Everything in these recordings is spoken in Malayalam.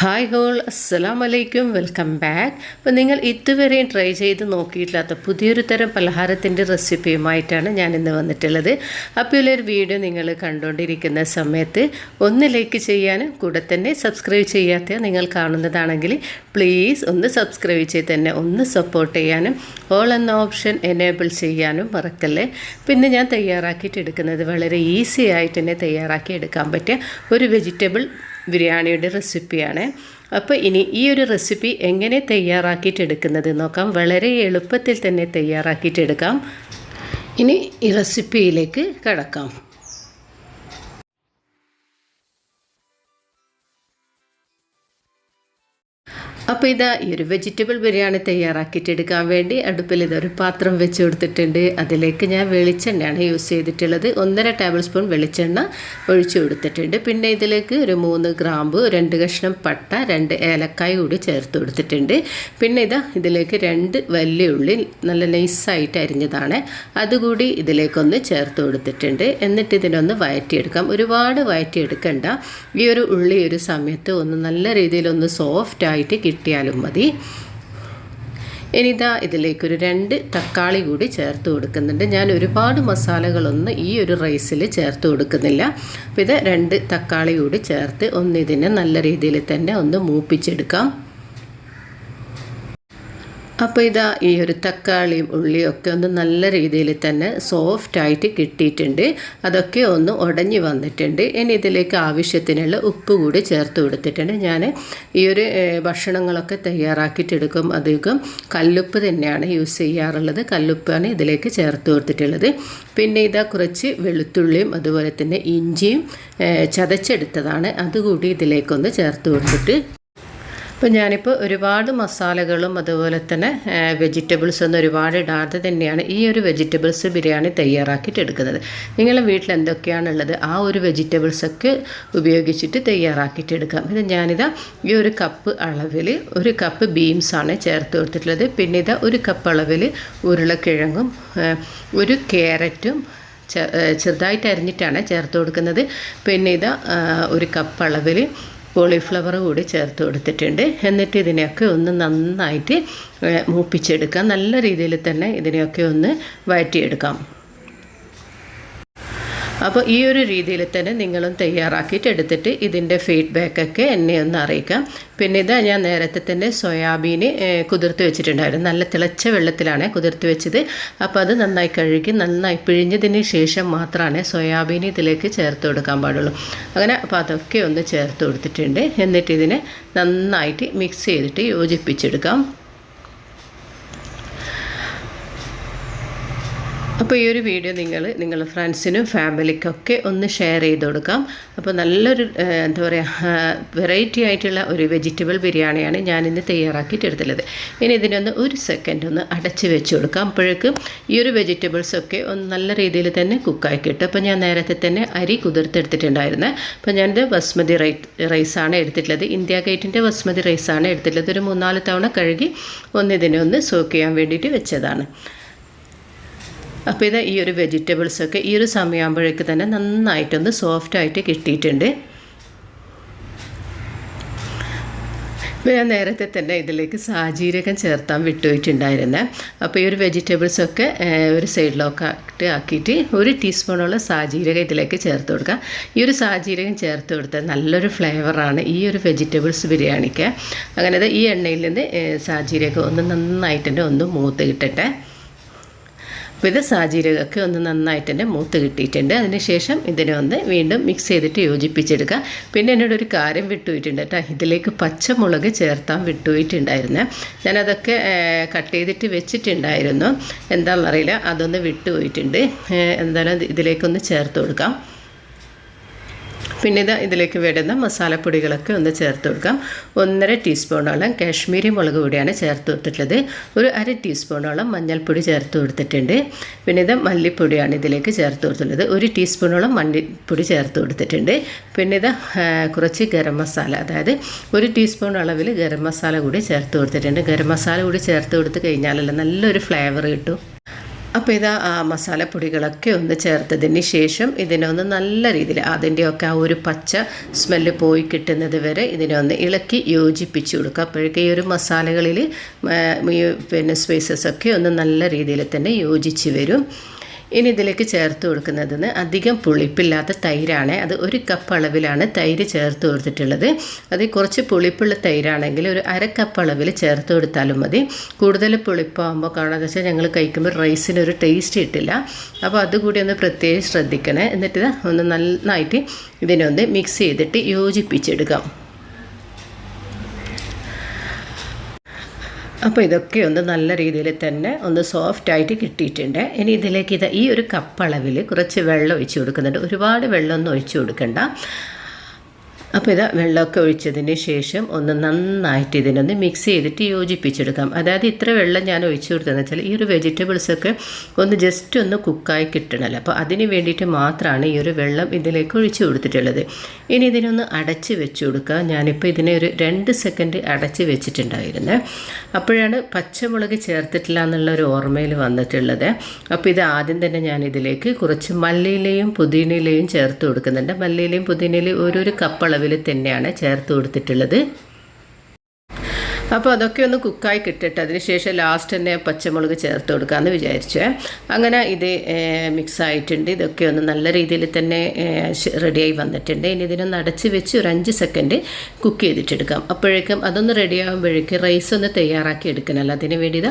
ഹായ് ഹോൾ അസ്സലാം വലൈക്കും വെൽക്കം ബാക്ക് അപ്പോൾ നിങ്ങൾ ഇതുവരെയും ട്രൈ ചെയ്ത് നോക്കിയിട്ടില്ലാത്ത പുതിയൊരു തരം പലഹാരത്തിന്റെ റെസിപ്പിയുമായിട്ടാണ് ഞാൻ ഇന്ന് വന്നിട്ടുള്ളത്. അപ്പോൾ ഒരു വീഡിയോ നിങ്ങൾ കണ്ടുകൊണ്ടിരിക്കുന്ന സമയത്ത് ഒന്ന് ലൈക്ക് ചെയ്യാനും കൂടെ തന്നെ സബ്സ്ക്രൈബ് ചെയ്യാത്ത നിങ്ങൾ കാണുന്നതാണെങ്കിൽ പ്ലീസ് ഒന്ന് സബ്സ്ക്രൈബ് ചെയ്ത് തന്നെ ഒന്ന് സപ്പോർട്ട് ചെയ്യാനും ഓൾ എന്ന ഓപ്ഷൻ എനേബിൾ ചെയ്യാനും മറക്കല്ലേ? പിന്നെ ഞാൻ തയ്യാറാക്കിയിട്ട് എടുക്കുന്നത് വളരെ ഈസി ആയിട്ട് തന്നെ തയ്യാറാക്കി എടുക്കാൻ പറ്റിയ ഒരു വെജിറ്റബിൾ ബിരിയാണിയുടെ റെസിപ്പിയാണ്. അപ്പോൾ ഇനി ഈ ഒരു റെസിപ്പി എങ്ങനെ തയ്യാറാക്കിയിട്ടെടുക്കുന്നത് നോക്കാം. വളരെ എളുപ്പത്തിൽ തന്നെ തയ്യാറാക്കിയിട്ടെടുക്കാം ഇനി ഈ റെസിപ്പിയിലേക്ക് കടക്കാം. അപ്പോൾ ഇതാ ഈ ഒരു വെജിറ്റബിൾ ബിരിയാണി തയ്യാറാക്കിയിട്ടെടുക്കാൻ വേണ്ടി അടുപ്പിൽ ഇതൊരു പാത്രം വെച്ച് കൊടുത്തിട്ടുണ്ട്. അതിലേക്ക് ഞാൻ വെളിച്ചെണ്ണയാണ് യൂസ് ചെയ്തിട്ടുള്ളത്. ഒന്നര ടേബിൾ സ്പൂൺ വെളിച്ചെണ്ണ ഒഴിച്ചു കൊടുത്തിട്ടുണ്ട്. പിന്നെ ഇതിലേക്ക് ഒരു മൂന്ന് ഗ്രാമ്പ് രണ്ട് കഷ്ണം പട്ട രണ്ട് ഏലക്കായ കൂടി ചേർത്ത് കൊടുത്തിട്ടുണ്ട്. പിന്നെ ഇതാ ഇതിലേക്ക് രണ്ട് വലിയ ഉള്ളി നല്ല നൈസായിട്ട് അരിഞ്ഞതാണ്. അതുകൂടി ഇതിലേക്കൊന്ന് ചേർത്ത് കൊടുത്തിട്ടുണ്ട്. എന്നിട്ട് ഇതിനൊന്ന് വയറ്റിയെടുക്കാം. ഒരുപാട് വയറ്റിയെടുക്കണ്ട. ഈ ഒരു ഉള്ളി ഒരു സമയത്ത് ഒന്ന് നല്ല രീതിയിലൊന്ന് സോഫ്റ്റായിട്ട് കിട്ടിയാലും മതി. ഇനിതാ ഇതിലേക്കൊരു രണ്ട് തക്കാളി കൂടി ചേർത്ത് കൊടുക്കുന്നുണ്ട്. ഞാൻ ഒരുപാട് മസാലകളൊന്നും ഈ ഒരു റൈസിൽ ചേർത്ത് കൊടുക്കുന്നില്ല. അപ്പോൾ ഇത് രണ്ട് തക്കാളി കൂടി ചേർത്ത് ഒന്ന് ഇതിനെ നല്ല രീതിയിൽ തന്നെ ഒന്ന് മൂപ്പിച്ചെടുക്കാം. അപ്പോൾ ഇതാ ഈ ഒരു തക്കാളിയും ഉള്ളിയും ഒക്കെ ഒന്ന് നല്ല രീതിയിൽ തന്നെ സോഫ്റ്റായിട്ട് കിട്ടിയിട്ടുണ്ട്. അതൊക്കെ ഒന്ന് ഉടഞ്ഞു വന്നിട്ടുണ്ട്. ഇനി ഇതിലേക്ക് ആവശ്യത്തിനുള്ള ഉപ്പ് കൂടി ചേർത്ത് കൊടുത്തിട്ടുണ്ട്. ഞാൻ ഈ ഒരു ഭക്ഷണങ്ങളൊക്കെ തയ്യാറാക്കിയിട്ടെടുക്കും അധികം കല്ലുപ്പ് തന്നെയാണ് യൂസ് ചെയ്യാറുള്ളത്. കല്ലുപ്പാണ് ഇതിലേക്ക് ചേർത്ത് കൊടുത്തിട്ടുള്ളത്. പിന്നെ ഇതാ കുറച്ച് വെളുത്തുള്ളിയും അതുപോലെ തന്നെ ഇഞ്ചിയും ചതച്ചെടുത്തതാണ്. അതുകൂടി ഇതിലേക്കൊന്ന് ചേർത്ത് കൊടുത്തിട്ട് അപ്പോൾ ഞാനിപ്പോൾ ഒരുപാട് മസാലകളും അതുപോലെ തന്നെ വെജിറ്റബിൾസ് ഒന്നും ഒരുപാട് ഇടാതെ തന്നെയാണ് ഈ ഒരു വെജിറ്റബിൾസ് ബിരിയാണി തയ്യാറാക്കിയിട്ട് എടുക്കുന്നത്. നിങ്ങളുടെ വീട്ടിൽ എന്തൊക്കെയാണുള്ളത്? ആ ഒരു വെജിറ്റബിൾസൊക്കെ ഉപയോഗിച്ചിട്ട് തയ്യാറാക്കിയിട്ട് എടുക്കാം. ഇത് ഞാനിതാ ഈ ഒരു കപ്പ് അളവിൽ ഒരു കപ്പ് ബീൻസാണ് ചേർത്ത് കൊടുത്തിട്ടുള്ളത്. പിന്നെ ഇതാ ഒരു കപ്പ് അളവിൽ ഉരുളക്കിഴങ്ങും ഒരു ക്യാരറ്റും ചെറുതായിട്ട് അരിഞ്ഞിട്ടാണ് ചേർത്ത് കൊടുക്കുന്നത്. പിന്നെ ഇതാ ഒരു കപ്പ് അളവിൽ കോളിഫ്ലവർ കൂടി ചേർത്ത് കൊടുത്തിട്ടുണ്ട്. എന്നിട്ട് ഇതിനെയൊക്കെ ഒന്ന് നന്നായിട്ട് മൂപ്പിച്ചെടുക്കാം. നല്ല രീതിയിൽ തന്നെ ഇതിനെയൊക്കെ ഒന്ന് വഴറ്റിയെടുക്കാം. അപ്പോൾ ഈ ഒരു രീതിയിൽ തന്നെ നിങ്ങളും തയ്യാറാക്കിയിട്ട് എടുത്തിട്ട് ഇതിന്റെ ഫീഡ്ബാക്കൊക്കെ എന്നെ ഒന്ന് അറിയിക്കാം. പിന്നെ ഇതാ ഞാൻ നേരത്തെ തന്നെ സോയാബീന് കുതിർത്ത് വെച്ചിട്ടുണ്ടായിരുന്നു. നല്ല തിളച്ച വെള്ളത്തിലാണ് കുതിർത്ത് വെച്ചത്. അപ്പോൾ അത് നന്നായി കഴുകി നന്നായി പിഴിഞ്ഞതിന് ശേഷം മാത്രമാണ് സോയാബീൻ ഇതിലേക്ക് ചേർത്ത് കൊടുക്കാൻ പാടുള്ളൂ. അങ്ങനെ അപ്പോൾ അതൊക്കെ ഒന്ന് ചേർത്ത് കൊടുത്തിട്ടുണ്ട്. എന്നിട്ട് ഇതിനെ നന്നായിട്ട് മിക്സ് ചെയ്തിട്ട് യോജിപ്പിച്ചെടുക്കാം. അപ്പോൾ ഈ ഒരു വീഡിയോ നിങ്ങൾ നിങ്ങളുടെ ഫ്രണ്ട്സിനും ഫാമിലിക്കൊക്കെ ഒന്ന് ഷെയർ ചെയ്ത് കൊടുക്കാം. അപ്പോൾ നല്ലൊരു എന്താ പറയുക വെറൈറ്റി ആയിട്ടുള്ള ഒരു വെജിറ്റബിൾ ബിരിയാണിയാണ് ഞാനിന്ന് തയ്യാറാക്കിയിട്ട് എടുത്തുള്ളത് ഇനി ഇതിനൊന്ന് ഒരു സെക്കൻഡ് ഒന്ന് അടച്ച് വെച്ച് കൊടുക്കാം. അപ്പോഴേക്കും ഈ ഒരു വെജിറ്റബിൾസൊക്കെ ഒന്ന് നല്ല രീതിയിൽ തന്നെ കുക്കായി കിട്ടും. അപ്പോൾ ഞാൻ നേരത്തെ തന്നെ അരി കുതിർത്തെടുത്തിട്ടുണ്ടായിരുന്നത് അപ്പോൾ ഞാനിത് ബസ്മതി റൈസാണ് എടുത്തിട്ടുള്ളത്. ഇന്ത്യ ഗേറ്റിന്റെ ബസ്മതി റൈസാണ് എടുത്തിട്ടുള്ളത്. ഒരു മൂന്നാൽ തവണ കഴുകി ഒന്നിതിനെ ഒന്ന് സോക്ക് ചെയ്യാൻ വേണ്ടിയിട്ട് വെച്ചതാണ്. അപ്പോൾ ഇത് ഈ ഒരു വെജിറ്റബിൾസൊക്കെ ഈ ഒരു സമയമാകുമ്പോഴേക്ക് തന്നെ നന്നായിട്ടൊന്ന് സോഫ്റ്റായിട്ട് കിട്ടിയിട്ടുണ്ട്. ഞാൻ നേരത്തെ തന്നെ ഇതിലേക്ക് സാജീരകം ചേർത്താൻ വിട്ടുപോയിട്ടുണ്ടായിരുന്നത് അപ്പോൾ ഈ ഒരു വെജിറ്റബിൾസൊക്കെ ഒരു സൈഡിലൊക്കെ ആക്കിയിട്ട് ഒരു ടീസ്പൂണുള്ള സാജീരകം ഇതിലേക്ക് ചേർത്ത് കൊടുക്കുക ഈ ഒരു സാജീരകം ചേർത്ത് കൊടുത്താൽ നല്ലൊരു ഫ്ലേവറാണ് ഈ ഒരു വെജിറ്റബിൾസ് ബിരിയാണിക്ക്. അങ്ങനെ ഈ എണ്ണയിൽ നിന്ന് സാജീരകം ഒന്ന് നന്നായിട്ട് തന്നെ ഒന്ന് മൂത്ത് കിട്ടട്ടെ. ഇത് സാജീരകമൊക്കെ ഒന്ന് നന്നായിട്ട് തന്നെ മൂത്ത് കിട്ടിയിട്ടുണ്ട്. അതിനുശേഷം ഇതിനെ ഒന്ന് വീണ്ടും മിക്സ് ചെയ്തിട്ട് യോജിപ്പിച്ചെടുക്കുക പിന്നെ എന്നോട് ഒരു കാര്യം വിട്ടുപോയിട്ടുണ്ട് കേട്ടോ. ഇതിലേക്ക് പച്ചമുളക് ചേർത്താൻ വിട്ടുപോയിട്ടുണ്ടായിരുന്നു. ഞാനതൊക്കെ കട്ട് ചെയ്തിട്ട് വെച്ചിട്ടുണ്ടായിരുന്നു. എന്താണെന്നറിയില്ല. അതൊന്ന് വിട്ടുപോയിട്ടുണ്ട്. എന്തായാലും ഇതിലേക്കൊന്ന് ചേർത്ത് കൊടുക്കാം. പിന്നെ ഇത് ഇതിലേക്ക് വേണ്ടുന്ന മസാലപ്പൊടികളൊക്കെ ഒന്ന് ചേർത്ത് കൊടുക്കാം. ഒന്നര ടീസ്പൂണോളം കാശ്മീരി മുളക് പൊടിയാണ് ചേർത്ത് കൊടുത്തിട്ടുള്ളത്. ഒരു അര ടീസ്പൂണോളം മഞ്ഞൾപ്പൊടി ചേർത്ത് കൊടുത്തിട്ടുണ്ട്. പിന്നെ ഇത് മല്ലിപ്പൊടിയാണ് ഇതിലേക്ക് ചേർത്ത് കൊടുത്തിട്ടുള്ളത്. ഒരു ടീസ്പൂണോളം മല്ലിപ്പൊടി ചേർത്ത് കൊടുത്തിട്ടുണ്ട്. പിന്നെ ഇത് കുറച്ച് ഗരം മസാല. അതായത് ഒരു ടീസ്പൂൺ അളവിൽ ഗരം മസാല കൂടി ചേർത്ത് കൊടുത്തിട്ടുണ്ട്. ഗരം മസാല കൂടി ചേർത്ത് കൊടുത്ത് കഴിഞ്ഞാലല്ല നല്ലൊരു ഫ്ലേവർ കിട്ടും. അപ്പോൾ ഇത് ആ മസാലപ്പൊടികളൊക്കെ ഒന്ന് ചേർത്തതിന് ശേഷം ഇതിനൊന്ന് നല്ല രീതിയിൽ അതിന്റെയൊക്കെ ആ ഒരു പച്ച സ്മെല്ല് പോയി കിട്ടുന്നത് വരെ ഇതിനൊന്ന് ഇളക്കി യോജിപ്പിച്ച് കൊടുക്കുക. അപ്പോഴേക്കും ഈ ഒരു മസാലകളിൽ പിന്നെ സ്പൈസസ് ഒക്കെ ഒന്ന് നല്ല രീതിയിൽ തന്നെ യോജിച്ച് വരും. ഇനി ഇതിലേക്ക് ചേർത്ത് കൊടുക്കുന്നതിന് അധികം പുളിപ്പില്ലാത്ത തൈരാണ്. അത് ഒരു കപ്പ് അളവിലാണ് തൈര് ചേർത്ത് കൊടുത്തിട്ടുള്ളത്. അത് കുറച്ച് പുളിപ്പുള്ള തൈരാണെങ്കിൽ ഒരു അര കപ്പ് അളവിൽ ചേർത്ത് കൊടുത്താലും മതി. കൂടുതൽ പുളിപ്പാകുമ്പോൾ കാണാന്ന് വെച്ചാൽ ഞങ്ങൾ കഴിക്കുമ്പോൾ റൈസിന് ഒരു ടേസ്റ്റ് കിട്ടില്ല. അപ്പോൾ അതുകൂടി ഒന്ന് പ്രത്യേകം ശ്രദ്ധിക്കണേ. എന്നിട്ട് ഒന്ന് നന്നായിട്ട് ഇതിനൊന്ന് മിക്സ് ചെയ്തിട്ട് യോജിപ്പിച്ചെടുക്കാം. അപ്പോൾ ഇതൊക്കെ ഒന്ന് നല്ല രീതിയിൽ തന്നെ ഒന്ന് സോഫ്റ്റ് ആയിട്ട് കിട്ടിയിട്ടുണ്ട്. ഇനി ഇതിലേക്ക് ഇത് ഈ ഒരു കപ്പ് അളവിൽ കുറച്ച് വെള്ളം ഒഴിച്ച് കൊടുക്കുന്നുണ്ട്. ഒരുപാട് വെള്ളമൊന്നും ഒഴിച്ച് കൊടുക്കണ്ട. അപ്പോൾ ഇത് വെള്ളമൊക്കെ ഒഴിച്ചതിന് ശേഷം ഒന്ന് നന്നായിട്ട് ഇതിനൊന്ന് മിക്സ് ചെയ്തിട്ട് യോജിപ്പിച്ചെടുക്കാം. അതായത് ഇത്ര വെള്ളം ഞാൻ ഒഴിച്ചു കൊടുത്തതെന്ന് വെച്ചാൽ ഈ ഒരു വെജിറ്റബിൾസൊക്കെ ഒന്ന് ജസ്റ്റ് ഒന്ന് കുക്കായി കിട്ടണമല്ലോ അപ്പോൾ അതിന് വേണ്ടിയിട്ട് മാത്രമാണ് ഈ ഒരു വെള്ളം ഇതിലേക്ക് ഒഴിച്ചു കൊടുത്തിട്ടുള്ളത്. ഇനി ഇതിനൊന്ന് അടച്ച് വെച്ച് കൊടുക്കുക ഞാനിപ്പോൾ ഇതിനെ ഒരു രണ്ട് സെക്കൻഡ് അടച്ച് വെച്ചിട്ടുണ്ടായിരുന്നത് അപ്പോഴാണ് പച്ചമുളക് ചേർത്തിട്ടില്ല എന്നുള്ള ഒരു ഓർമ്മയിൽ വന്നിട്ടുള്ളത്. അപ്പോൾ ഇത് ആദ്യം തന്നെ ഞാൻ ഇതിലേക്ക് കുറച്ച് മല്ലിയിലയും പുതിനയിലയും ചേർത്ത് കൊടുക്കുന്നുണ്ട്. മല്ലിയിലയും പുതിനയിലയും ഓരോരു കപ്പളവിൽ തന്നെയാണ് ചേർത്ത് കൊടുത്തിട്ടുള്ളത്. അപ്പോൾ അതൊക്കെ ഒന്ന് കുക്കായി കിട്ടിട്ട് അതിനുശേഷം ലാസ്റ്റ് തന്നെ പച്ചമുളക് ചേർത്ത് കൊടുക്കാമെന്ന് വിചാരിച്ചു. അങ്ങനെ ഇത് മിക്സ് ആയിട്ടുണ്ട്. ഇതൊക്കെ ഒന്ന് നല്ല രീതിയിൽ തന്നെ റെഡിയായി വന്നിട്ടുണ്ട്. ഇനി ഇതിനൊന്ന് അടച്ച് വെച്ച് ഒരു അഞ്ച് സെക്കൻഡ് കുക്ക് ചെയ്തിട്ടെടുക്കാം. അപ്പോഴേക്കും അതൊന്ന് റെഡി ആകുമ്പോഴേക്കും റൈസ് ഒന്ന് തയ്യാറാക്കി എടുക്കണമല്ലോ അതിന് വേണ്ടി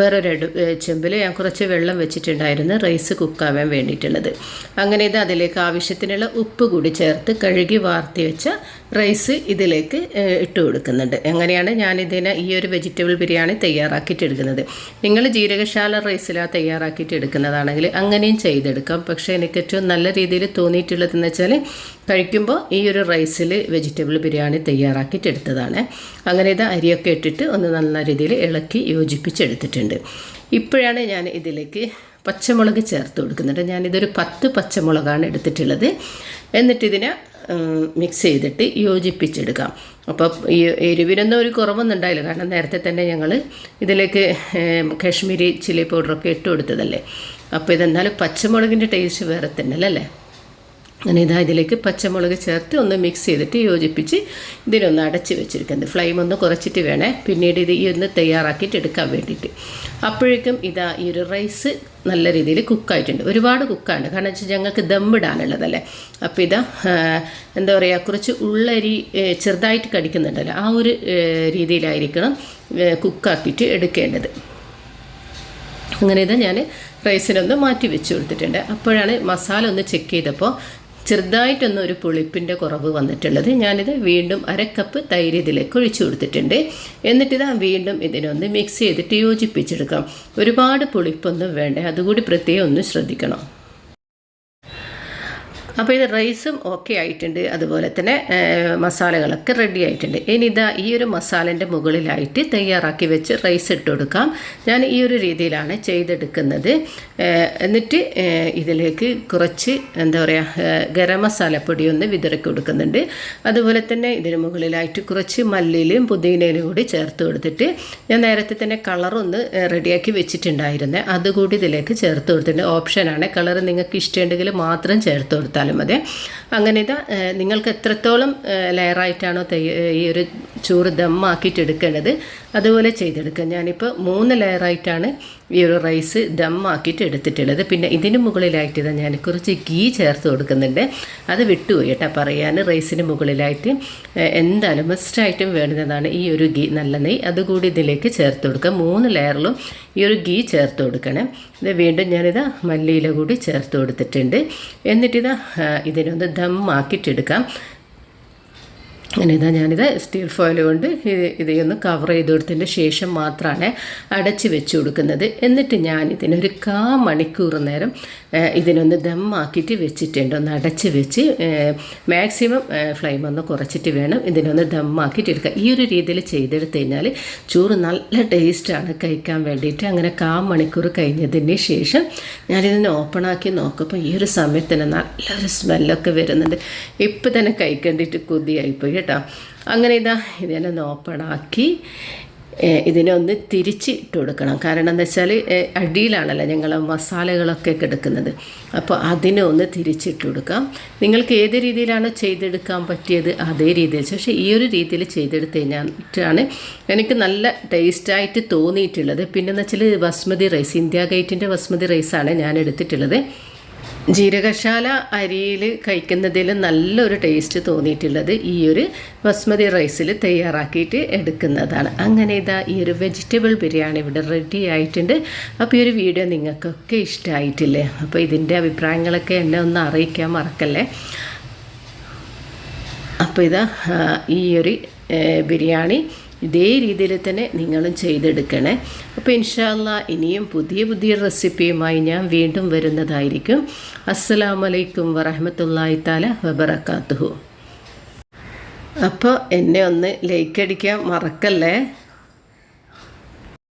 വേറൊരു അടു ചെമ്പിൽ ഞാൻ കുറച്ച് വെള്ളം വെച്ചിട്ടുണ്ടായിരുന്നു റൈസ് കുക്കാവാൻ വേണ്ടിയിട്ടുള്ളത്. അങ്ങനെ ഇത് അതിലേക്ക് ആവശ്യത്തിനുള്ള ഉപ്പ് കൂടി ചേർത്ത് കഴുകി വാർത്തി വെച്ച റൈസ് ഇതിലേക്ക് ഇട്ട് കൊടുക്കുന്നുണ്ട്. എങ്ങനെയാണ് ഞാൻ ഇതിനെ ഈ ഒരു വെജിറ്റബിൾ ബിരിയാണി തയ്യാറാക്കിയിട്ട് എടുക്കുന്നത്? നിങ്ങൾ ജീരകശാല റൈസിലാണ് തയ്യാറാക്കിയിട്ട് എടുക്കുന്നതാണെങ്കിൽ അങ്ങനെയും ചെയ്തെടുക്കാം. പക്ഷേ എനിക്ക് ഏറ്റവും നല്ല രീതിയിൽ തോന്നിയിട്ടുള്ളതെന്ന് വെച്ചാൽ കഴിക്കുമ്പോൾ ഈ ഒരു റൈസിൽ വെജിറ്റബിൾ ബിരിയാണി തയ്യാറാക്കിയിട്ട് എടുത്തതാണ്. അങ്ങനെ ഇത് അരിയൊക്കെ ഇട്ടിട്ട് ഒന്ന് നല്ല രീതിയിൽ ഇളക്കി യോജിപ്പിച്ചെടുത്തിട്ടുണ്ട്. ഇപ്പോഴാണ് ഞാൻ ഇതിലേക്ക് പച്ചമുളക് ചേർത്ത് കൊടുക്കുന്നുണ്ട് ഞാനിതൊരു പത്ത് പച്ചമുളകാണ് എടുത്തിട്ടുള്ളത്. എന്നിട്ടിതിനെ മിക്സ് ചെയ്തിട്ട് യോജിപ്പിച്ചെടുക്കാം. അപ്പോൾ ഈ എരിവിനൊന്നും ഒരു കുറവൊന്നും ഉണ്ടായില്ല. കാരണം നേരത്തെ തന്നെ ഞങ്ങൾ ഇതിലേക്ക് കാശ്മീരി ചില്ലി പൗഡറൊക്കെ ഇട്ട് കൊടുത്തതല്ലേ? അപ്പോൾ ഇതെന്നാലും പച്ചമുളകിന്റെ ടേസ്റ്റ് വേറെ തന്നെ അല്ലേ അങ്ങനെ ഇതാ ഇതിലേക്ക് പച്ചമുളക് ചേർത്ത് ഒന്ന് മിക്സ് ചെയ്തിട്ട് യോജിപ്പിച്ച് ഇതിനൊന്ന് അടച്ച് വെച്ചിരിക്കുന്നത്. ഫ്ലെയിം ഒന്ന് കുറച്ചിട്ട് വേണേ. പിന്നീട് ഇത് ഈ ഒന്ന് തയ്യാറാക്കിയിട്ട് എടുക്കാൻ വേണ്ടിയിട്ട്. അപ്പോഴേക്കും ഇതാ ഈ ഒരു റൈസ് നല്ല രീതിയിൽ കുക്കായിട്ടുണ്ട് ഒരുപാട് കുക്കാണ് കാരണം വെച്ചാൽ ഞങ്ങൾക്ക് ദമ്മിടാനുള്ളതല്ലേ അപ്പോൾ ഇതാ എന്താ പറയുക കുറച്ച് ഉള്ളരി ചെറുതായിട്ട് കടിക്കുന്നുണ്ടല്ലോ. ആ ഒരു രീതിയിലായിരിക്കണം കുക്കാക്കിയിട്ട് എടുക്കേണ്ടത്. അങ്ങനെ ഇതാ ഞാൻ റൈസിനൊന്ന് മാറ്റി വെച്ച് കൊടുത്തിട്ടുണ്ട്. അപ്പോഴാണ് മസാല ഒന്ന് ചെക്ക് ചെയ്തപ്പോൾ ചെറുതായിട്ടൊന്ന് ഒരു പുളിപ്പിന്റെ കുറവ് വന്നിട്ടുള്ളത്. ഞാനിത് വീണ്ടും അരക്കപ്പ് തൈര് ഇതിലേക്ക് ഒഴിച്ചു കൊടുത്തിട്ടുണ്ട്. എന്നിട്ട് എന്നിട്ടിതാ വീണ്ടും ഇതിനൊന്ന് മിക്സ് ചെയ്തിട്ട് യോജിപ്പിച്ചെടുക്കാം. ഒരുപാട് പുളിപ്പൊന്നും വേണ്ട. അതുകൂടി പ്രത്യേകം ഒന്ന് ശ്രദ്ധിക്കണം. അപ്പോൾ ഇത് റൈസും ഓക്കെ ആയിട്ടുണ്ട്. അതുപോലെ തന്നെ മസാലകളൊക്കെ റെഡി ആയിട്ടുണ്ട്. ഇനി ഇതാ ഈ ഒരു മസാലന്റെ മുകളിലായിട്ട് തയ്യാറാക്കി വെച്ച് റൈസ് ഇട്ട് കൊടുക്കാം. ഞാൻ ഈ ഒരു രീതിയിലാണ് ചെയ്തെടുക്കുന്നത്. എന്നിട്ട് ഇതിലേക്ക് കുറച്ച് എന്താ പറയുക ഗരം മസാലപ്പൊടി ഒന്ന് വിതറക്കി കൊടുക്കുന്നുണ്ട്. അതുപോലെ തന്നെ ഇതിന് മുകളിലായിട്ട് കുറച്ച് മല്ലിയിലും പുതിനയിലും കൂടി ചേർത്ത് കൊടുത്തിട്ട് ഞാൻ നേരത്തെ തന്നെ കളറൊന്ന് റെഡിയാക്കി വെച്ചിട്ടുണ്ടായിരുന്നേ. അതുകൂടി ഇതിലേക്ക് ചേർത്ത് കൊടുത്തിട്ടുണ്ട്. ഓപ്ഷനാണ് കളർ നിങ്ങൾക്ക് ഇഷ്ടമുണ്ടെങ്കിൽ മാത്രം ചേർത്ത് കൊടുത്താൽ കൊടുത്താലും മതി. അങ്ങനെ ഇത് നിങ്ങൾക്ക് എത്രത്തോളം ലെയറായിട്ടാണോ ഈ ഒരു ചോറ് ദമ്മാക്കിയിട്ട് എടുക്കേണ്ടത് അതുപോലെ ചെയ്തെടുക്കുക. ഞാനിപ്പോൾ മൂന്ന് ലെയറായിട്ടാണ് ഈ ഒരു റൈസ് ദമ്മാക്കിയിട്ട് എടുത്തിട്ടുള്ളത്. പിന്നെ ഇതിന് മുകളിലായിട്ട് ഇതാ ഞാൻ കുറച്ച് ഗീ ചേർത്ത് കൊടുക്കുന്നുണ്ട്. അത് വിട്ടുപോയി കേട്ടോ പറയാൻ റൈസിന് മുകളിലായിട്ട് എന്തായാലും മസ്റ്റായിട്ടും വേണ്ടുന്നതാണ് ഈ ഒരു ഗീ നല്ല നെയ് അതുകൂടി ഇതിലേക്ക് ചേർത്ത് കൊടുക്കുക. മൂന്ന് ലെയറിലും ഈ ഒരു ഗീ ചേർത്ത് കൊടുക്കണം. ഇത് വീണ്ടും ഞാനിത് മല്ലിയില കൂടി ചേർത്ത് കൊടുത്തിട്ടുണ്ട്. എന്നിട്ടിത് ഇതിനൊന്ന് ദമ്മാക്കിയിട്ടെടുക്കാം. ഇതാ ഞാനിത് സ്റ്റീൽ ഫോയിൽ കൊണ്ട് ഇത് ഒന്ന് കവർ ചെയ്ത് കൊടുത്തതിന് ശേഷം മാത്രമാണ് അടച്ച് വെച്ച് കൊടുക്കുന്നത്. എന്നിട്ട് ഞാൻ ഇതിനൊരു കാ മണിക്കൂർ നേരം ഇതിനൊന്ന് ദമ്മാക്കിയിട്ട് വെച്ചിട്ടുണ്ട്. ഒന്ന് അടച്ച് വെച്ച് മാക്സിമം ഫ്ലെയിം ഒന്ന് കുറച്ചിട്ട് വേണം ഇതിനൊന്ന് ദമ്മാക്കിയിട്ട് എടുക്കുക ഈ ഒരു രീതിയിൽ ചെയ്തെടുത്ത് കഴിഞ്ഞാൽ ചോറ് നല്ല ടേസ്റ്റാണ് കഴിക്കാൻ വേണ്ടിയിട്ട്. അങ്ങനെ കാ മണിക്കൂർ കഴിഞ്ഞതിന് ശേഷം ഞാനിതിനെ ഓപ്പണാക്കി നോക്കുമ്പോൾ ഈ ഒരു സമയത്ത് തന്നെ നല്ലൊരു സ്മെല്ലൊക്കെ വരുന്നുണ്ട്. ഇപ്പം തന്നെ കഴിക്കേണ്ടിയിട്ട് കൊതിയായിപ്പോയി കേട്ടോ. അങ്ങനെ ഇതാ ഇതെല്ലാം ഓപ്പണാക്കി ഇതിനെ ഒന്ന് തിരിച്ചിട്ട് കൊടുക്കണം. കാരണം എന്താ വെച്ചാൽ അടിയിലാണല്ലോ ഞങ്ങൾ മസാലകളൊക്കെ കിടക്കുന്നത്. അപ്പോൾ അതിനെ ഒന്ന് തിരിച്ചിട്ട് കൊടുക്കാം. നിങ്ങൾക്ക് ഏത് രീതിയിലാണ് ചെയ്തെടുക്കാൻ പറ്റിയത് അതേ രീതിയിൽ. പക്ഷേ ഈ ഒരു രീതിയിൽ ചെയ്തെടുത്ത് കഴിഞ്ഞിട്ടാണ് എനിക്ക് നല്ല ടേസ്റ്റായിട്ട് തോന്നിയിട്ടുള്ളത്. പിന്നെന്ന് വെച്ചാൽ ബസ്മതി റൈസ് ഇന്ത്യ ഗേറ്റിന്റെ ബസ്മതി റൈസാണ് ഞാൻ എടുത്തിട്ടുള്ളത്. ജീരകശാല അരിയിൽ കഴിക്കുന്നതിൽ നല്ലൊരു ടേസ്റ്റ് തോന്നിയിട്ടുള്ളത് ഈ ഒരു ബസ്മതി റൈസിൽ തയ്യാറാക്കിയിട്ട് എടുക്കുന്നതാണ്. അങ്ങനെ ഇതാ ഈ ഒരു വെജിറ്റബിൾ ബിരിയാണി ഇവിടെ റെഡി ആയിട്ടുണ്ട്. അപ്പോൾ ഈ ഒരു വീഡിയോ നിങ്ങൾക്കൊക്കെ ഇഷ്ടമായിട്ടില്ലേ അപ്പോൾ ഇതിന്റെ അഭിപ്രായങ്ങളൊക്കെ എന്നെ ഒന്ന് അറിയിക്കാൻ മറക്കല്ലേ? അപ്പോൾ ഇതാ ഈ ഒരു ബിരിയാണി ഇതേ രീതിയിൽ തന്നെ നിങ്ങളും ചെയ്തെടുക്കണേ. അപ്പോൾ ഇൻഷാല്ല ഇനിയും പുതിയ പുതിയ റെസിപ്പിയുമായി ഞാൻ വീണ്ടും വരുന്നതായിരിക്കും. അസ്സലാമലൈക്കും വറഹമത്തല്ലായി താല വബറക്കാത്തുഹു അപ്പോൾ എന്നെ ഒന്ന് ലൈക്ക് അടിക്കാൻ മറക്കല്ലേ?